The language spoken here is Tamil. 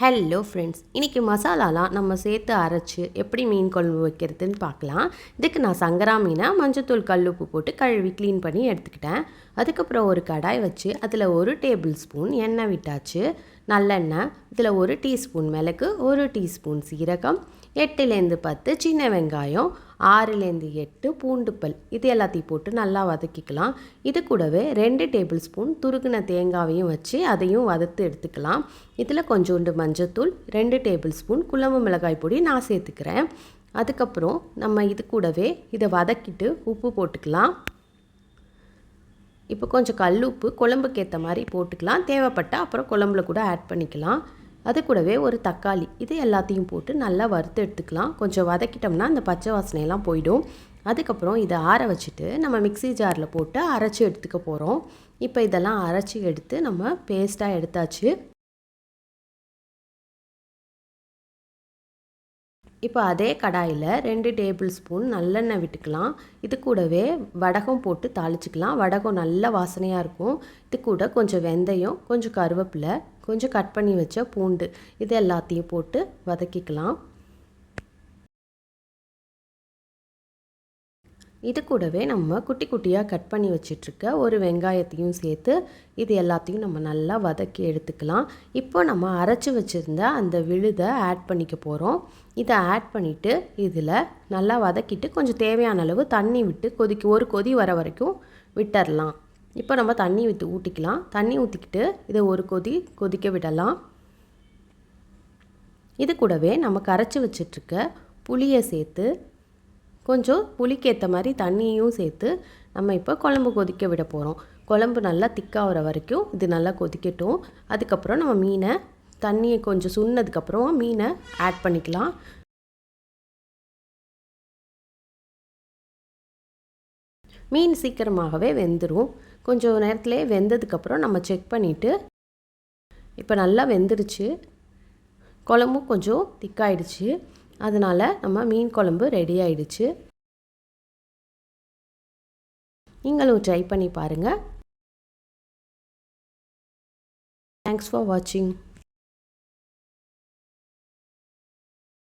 ஹலோ ஃப்ரெண்ட்ஸ் இன்றைக்கி மசாலாலாம் நம்ம சேர்த்து அரைச்சி எப்படி மீன் குழம்பு வைக்கிறதுன்னு பார்க்கலாம். இதுக்கு நான் சங்கரா மீனை மஞ்சத்தூள் உப்பு போட்டு கழுவி க்ளீன் பண்ணி எடுத்துக்கிட்டேன். அதுக்கப்புறம் ஒரு கடாய் வச்சு அதில் ஒரு டேபிள் ஸ்பூன் எண்ணெய் விட்டாச்சு. நல்லெண்ணெய் இதில் ஒரு டீஸ்பூன் மிளகு ஒரு டீஸ்பூன் சீரகம் எட்டுலேருந்து பத்து சின்ன வெங்காயம் ஆறுலேருந்து எட்டு பூண்டுப்பல். இது எல்லாத்தையும் போட்டு நல்லா வதக்கிக்கலாம். இது கூடவே ரெண்டு டேபிள் ஸ்பூன் துருகின தேங்காவையும் வச்சு அதையும் வதத்து எடுத்துக்கலாம். இதில் கொஞ்சோண்டு மஞ்சத்தூள் ரெண்டு டேபிள் ஸ்பூன் குழம்பு மிளகாய் பொடி நான் சேர்த்துக்கிறேன். அதுக்கப்புறம் நம்ம இது கூடவே இதை வதக்கிட்டு உப்பு போட்டுக்கலாம். இப்போ கொஞ்சம் கல் உப்பு குழம்புக்கு ஏற்ற மாதிரி போட்டுக்கலாம். தேவைப்பட்டால் அப்புறம் குழம்புல கூட ஆட் பண்ணிக்கலாம். அது கூடவே ஒரு தக்காளி. இது எல்லாத்தையும் போட்டு நல்லா வறுத்து எடுத்துக்கலாம். கொஞ்சம் வதக்கிட்டோம்னா அந்த பச்சை வாசனையெல்லாம் போயிடும். அதுக்கப்புறம் இதை ஆற வச்சுட்டு நம்ம மிக்சி ஜாரில் போட்டு அரைச்சி எடுத்துக்க போகிறோம் இப்போ இதெல்லாம் அரைச்சி எடுத்து நம்ம பேஸ்ட்டாக எடுத்தாச்சு. இப்போ அதே கடாயில் ரெண்டு டேபிள் ஸ்பூன் நல்லெண்ணெய் விட்டுக்கலாம். இது கூடவே வடகம் போட்டு தாளிச்சிக்கலாம். வடகம் நல்ல வாசனையாக இருக்கும். இது கூட கொஞ்சம் வெந்தயம் கொஞ்சம் கருவேப்பிலை கொஞ்சம் கட் பண்ணி வச்ச பூண்டு இது எல்லாத்தையும் போட்டு வதக்கிக்கலாம். இது கூடவே நம்ம குட்டி குட்டியாக கட் பண்ணி வச்சிட்ருக்க ஒரு வெங்காயத்தையும் சேர்த்து இது எல்லாத்தையும் நம்ம நல்லா வதக்கி எடுத்துக்கலாம். இப்போ நம்ம அரைச்சி வச்சுருந்த அந்த விழுதை ஆட் பண்ணிக்க போகிறோம் இதை ஆட் பண்ணிவிட்டு இதில் நல்லா வதக்கிட்டு கொஞ்சம் தேவையான அளவு தண்ணி விட்டு கொதிக்க ஒரு கொதி வர வரைக்கும் விட்டுடலாம் இப்போ நம்ம தண்ணி விட்டு ஊற்றிக்கலாம் தண்ணி ஊற்றிக்கிட்டு இதை ஒரு கொதி கொதிக்க விடலாம். இது கூடவே நம்ம கரைச்சி வச்சிட்ருக்க புளியை சேர்த்து கொஞ்சம் புளிக்கேற்ற மாதிரி தண்ணியும் சேர்த்து நம்ம இப்போ குழம்பு கொதிக்க விட போகிறோம் குழம்பு நல்லா திக்காகிற வரைக்கும் இது நல்லா கொதிக்கட்டும். அதுக்கப்புறம் நம்ம மீனை தண்ணியை கொஞ்சம் சுண்ணதுக்கப்புறம் மீனை ஆட் பண்ணிக்கலாம். மீன் சீக்கிரமாகவே வெந்துடும் கொஞ்சம் நேரத்துலேயே வெந்ததுக்கப்புறம் நம்ம செக் பண்ணிவிட்டு இப்போ நல்லா வெந்துருச்சு. குழம்பும் கொஞ்சம் திக்காயிடுச்சு அதனால் நம்ம மீன் குழம்பு ரெடி ஆயிடுச்சு. நீங்களும் ட்ரை பண்ணி பாருங்கள் தேங்க்ஸ் ஃபார் வாட்சிங்